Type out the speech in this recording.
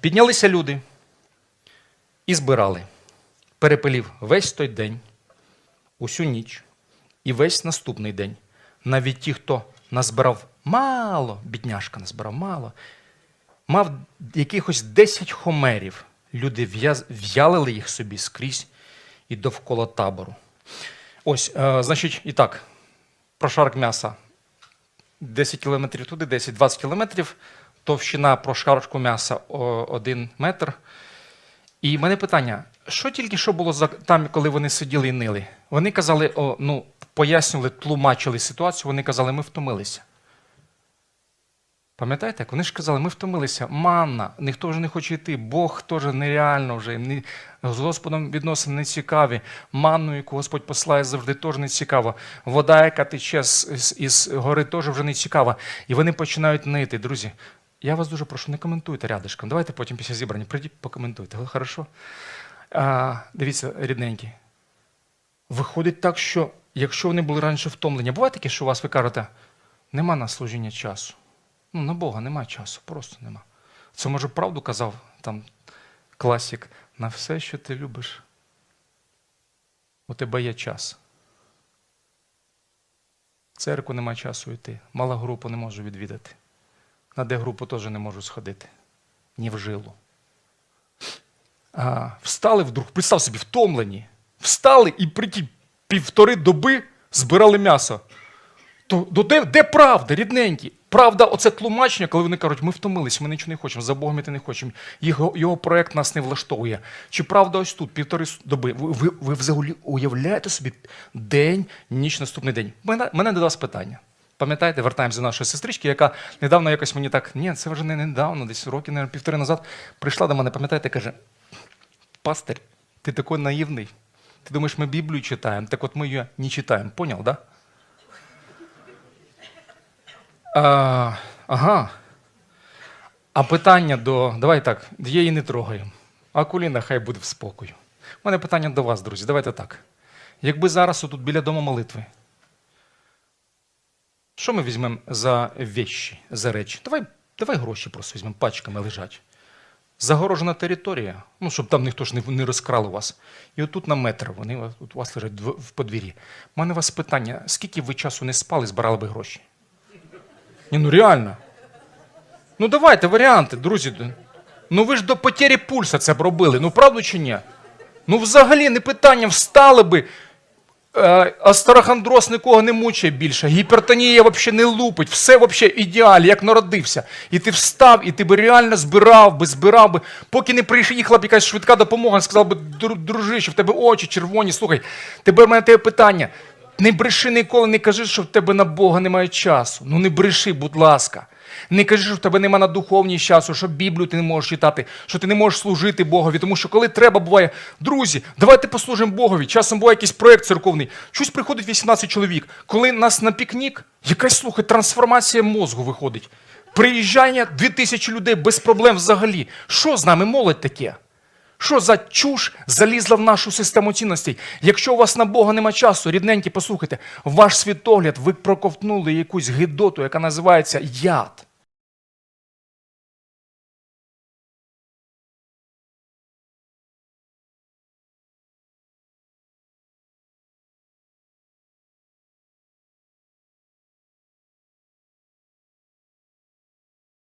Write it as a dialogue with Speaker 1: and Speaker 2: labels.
Speaker 1: Піднялися люди і збирали. Перепилів весь той день, усю ніч і весь наступний день. Навіть ті, хто назбирав мало, бідняшка назбирав мало, мав якихось 10 хомерів. Люди в'ялили їх собі скрізь і довкола табору. Ось, е, значить, і так, прошарок м'яса 10 кілометрів туди, 10-20 кілометрів, товщина прошарку м'яса 1 метр. І в мене питання: що тільки що було за там, коли вони сиділи і нили? Вони казали, о, ну, пояснювали, тлумачили ситуацію, вони казали, ми втомилися. Пам'ятаєте, вони ж казали, ми втомилися, манна, ніхто вже не хоче йти, Бог теж нереально вже, не, з Господом відносини не цікаві, манну, яку Господь посилає, завжди теж не цікаво. Вода, яка тече з, з, із гори, теж вже не цікава. І вони починають нити. Друзі, я вас дуже прошу, не коментуйте рядишком. Давайте потім після зібрання прийдіть, покоментуйте. Хорошо? А, дивіться, рідненькі. Виходить так, що якщо вони були раніше втомлені, буває таке, що у вас ви кажете, нема на служіння часу. Ну, на Бога нема часу, просто нема. Це, може, правду казав там класик, на все, що ти любиш, у тебе є час. В церкву нема часу йти. Мала групу не можу відвідати. На де групу теж не можу сходити. Ні в жилу. А, встали вдруг, представ собі, втомлені. Встали і при ті півтори доби збирали м'ясо. То, то де, де правда, рідненькі? Правда, оце тлумачення, коли вони кажуть, ми втомились, ми нічого не хочемо, за Богом іти не хочемо, його, його проект нас не влаштовує. Чи правда ось тут, півтори доби, ви, ви, ви взагалі уявляєте собі день, ніч, наступний день? Мене, мене до вас питання. Пам'ятаєте, вертаємося до нашої сестрички, яка недавно якось мені так, ні, це вже не недавно, десь роки, наверное, півтори назад, прийшла до мене, пам'ятаєте, каже, пастир, ти такий наївний. Ти думаєш, ми Біблію читаємо, так от ми її не читаємо. Поняв, да? А, ага. А питання до. Давай так, її не трогаю. А Куліна хай буде в спокою. У мене питання до вас, друзі. Давайте так. Якби зараз отут біля дому молитви. Що ми візьмемо за вещі, за речі? Давай, давай гроші просто візьмемо, пачками лежать. Загорожена територія, ну, щоб там ніхто ж не, не розкрал вас. І отут на метр вони от у вас лежать в подвір'ї. У мене у вас питання: скільки ви часу не спали, збирали би гроші? Ні, ну реально. Ну давайте варіанти, друзі. Ну ви ж до потері пульса це б робили, ну правду чи ні? Ну взагалі не питання, встали би. Е, Астрахандроз нікого не мучає більше, гіпертонія взагалі не лупить, все взагалі ідеально, як народився. І ти встав, і ти би реально збирав би, збирав би, поки не приїхала б якась швидка допомога, сказав би, «Дру- дружище, в тебе очі червоні, слухай, тепер в мене тебе питання. Не бреши ніколи, не кажи, що в тебе на Бога немає часу. Ну не бреши, будь ласка. Не кажи, що в тебе нема на духовність часу, що Біблію ти не можеш читати, що ти не можеш служити Богові. Тому що коли треба буває, друзі, давайте послужимо Богові. Часом буває якийсь проєкт церковний. Щось приходить 18 чоловік. Коли нас на пікнік, якась слухай, трансформація мозгу виходить. Приїжджання 2000 людей без проблем взагалі. Що з нами молодь таке? Що за чуш залізла в нашу систему цінностей? Якщо у вас на Бога нема часу, рідненькі, послухайте, ваш світогляд, ви проковтнули якусь гидоту, яка називається яд.